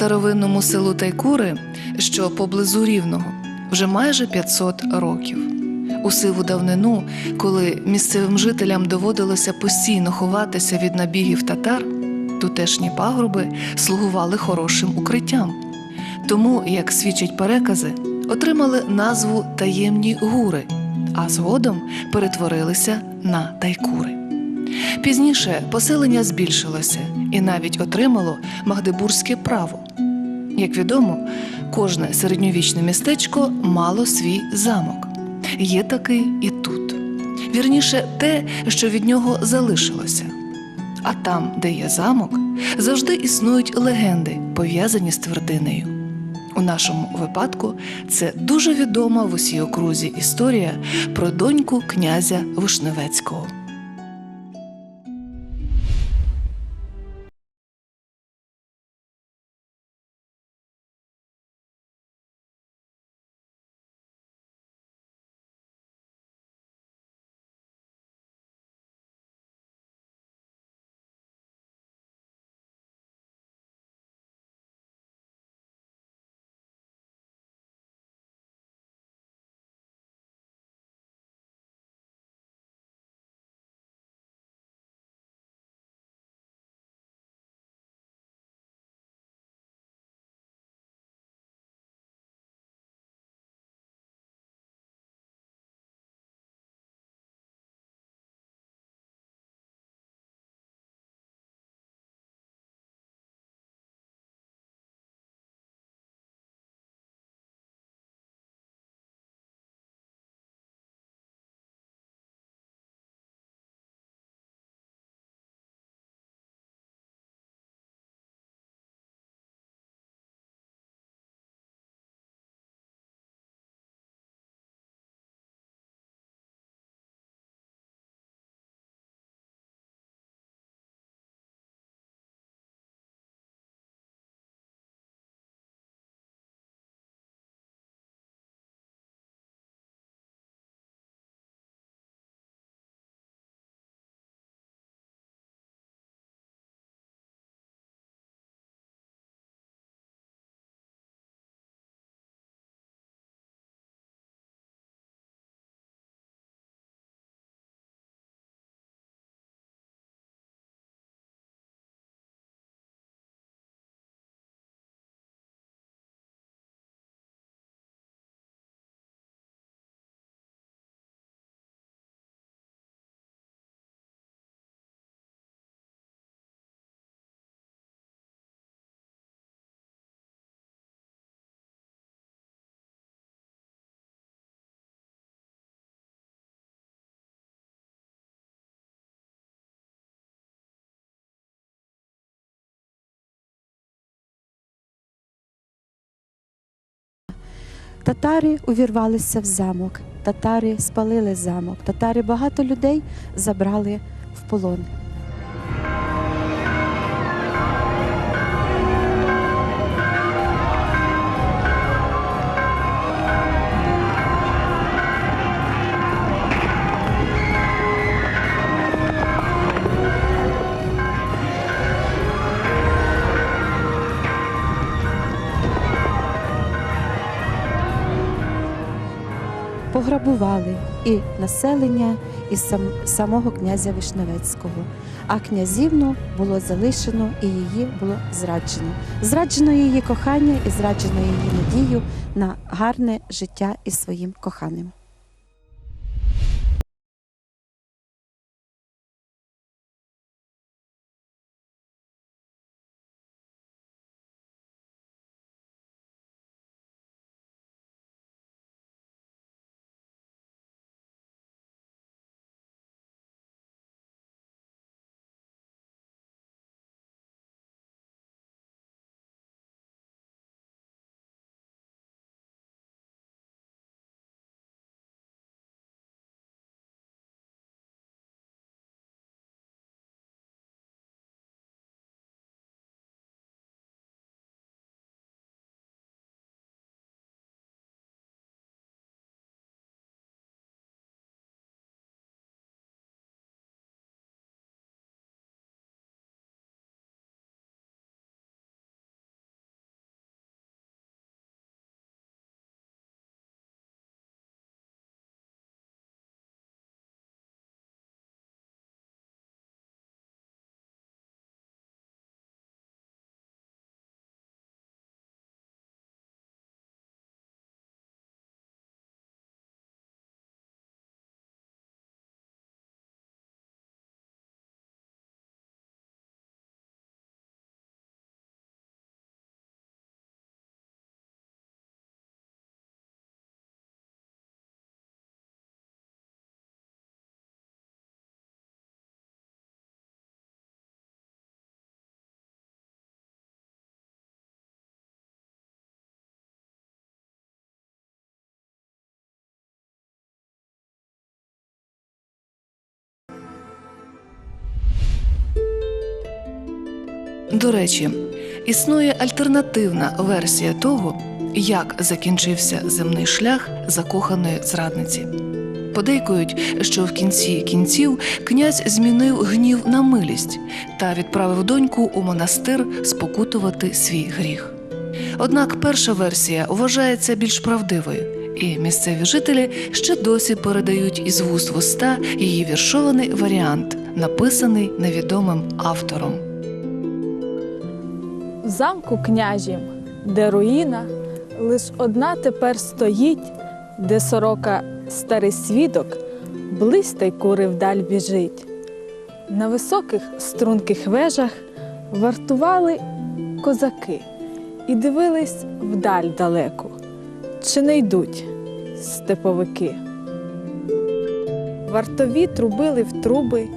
Старовинному селу Тайкури, що поблизу Рівного, вже майже 500 років. У сиву давнину, коли місцевим жителям доводилося постійно ховатися від набігів татар, тутешні пагорби слугували хорошим укриттям. Тому, як свідчать перекази, отримали назву таємні гури, а згодом перетворилися на тайкури. Пізніше поселення збільшилося і навіть отримало магдебурзьке право. Як відомо, кожне середньовічне містечко мало свій замок. Є такий і тут. Вірніше, те, що від нього залишилося. А там, де є замок, завжди існують легенди, пов'язані з твердинею. У нашому випадку це дуже відома в усій окрузі історія про доньку князя Вишневецького. Татари увірвалися в замок, татари спалили замок, татари багато людей забрали в полон. Пограбували і населення, і сам, самого князя Вишневецького. А князівну було залишено і її було зраджено. Зраджено її кохання і зраджено її надію на гарне життя із своїм коханим. До речі, існує альтернативна версія того, як закінчився земний шлях закоханої зрадниці. Подейкують, що в кінці кінців князь змінив гнів на милість та відправив доньку у монастир спокутувати свій гріх. Однак перша версія вважається більш правдивою, і місцеві жителі ще досі передають із вуст в уста її віршований варіант, написаний невідомим автором. Замку княжім, де руїна, лиш одна тепер стоїть, де сорока старий свідок, близь та й кури вдаль біжить. На високих струнких вежах вартували козаки і дивились вдаль далеку, чи не йдуть степовики. Вартові трубили в труби,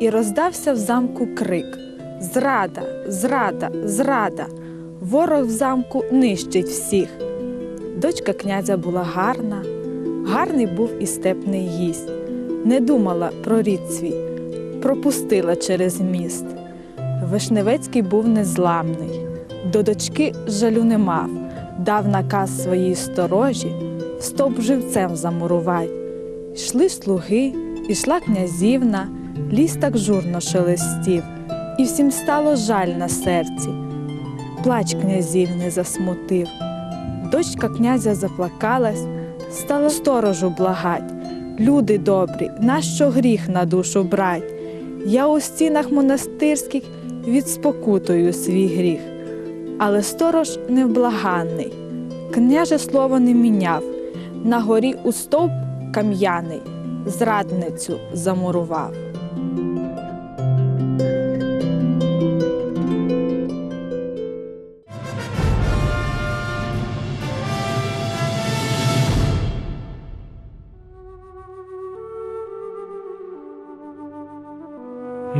і роздався в замку крик. Зрада, зрада, зрада. Ворог в замку нищить всіх. Дочка князя була гарна, гарний був і степний гість. Не думала про рід свій, пропустила через міст. Вишневецький був незламний, до дочки жалю не мав, дав наказ своїй сторожі стовп живцем замурувать. Йшли слуги, ішла князівна, ліс так журно шелестів, і всім стало жаль на серці. Плач князівни засмутив. Дочка князя заплакалась, стала сторожу благать. Люди добрі, нащо гріх на душу брать? Я у стінах монастирських відспокутую свій гріх. Але сторож невблаганний, княже слово не міняв, на горі у стовп кам'яний зрадницю замурував.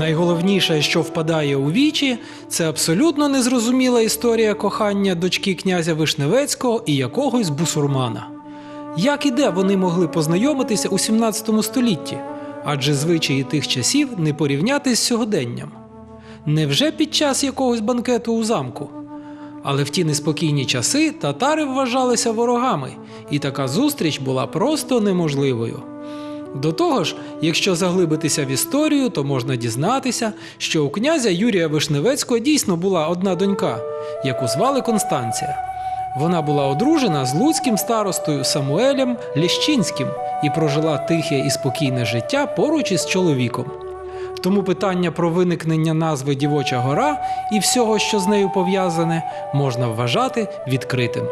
Найголовніше, що впадає у вічі, це абсолютно незрозуміла історія кохання дочки князя Вишневецького і якогось бусурмана. Як і де вони могли познайомитися у 17 столітті, адже звичаї тих часів не порівняти з сьогоденням? Невже під час якогось банкету у замку? Але в ті неспокійні часи татари вважалися ворогами, і така зустріч була просто неможливою. До того ж, якщо заглибитися в історію, то можна дізнатися, що у князя Юрія Вишневецького дійсно була одна донька, яку звали Констанція. Вона була одружена з луцьким старостою Самуелем Ліщинським і прожила тихе і спокійне життя поруч із чоловіком. Тому питання про виникнення назви Дівоча гора і всього, що з нею пов'язане, можна вважати відкритим.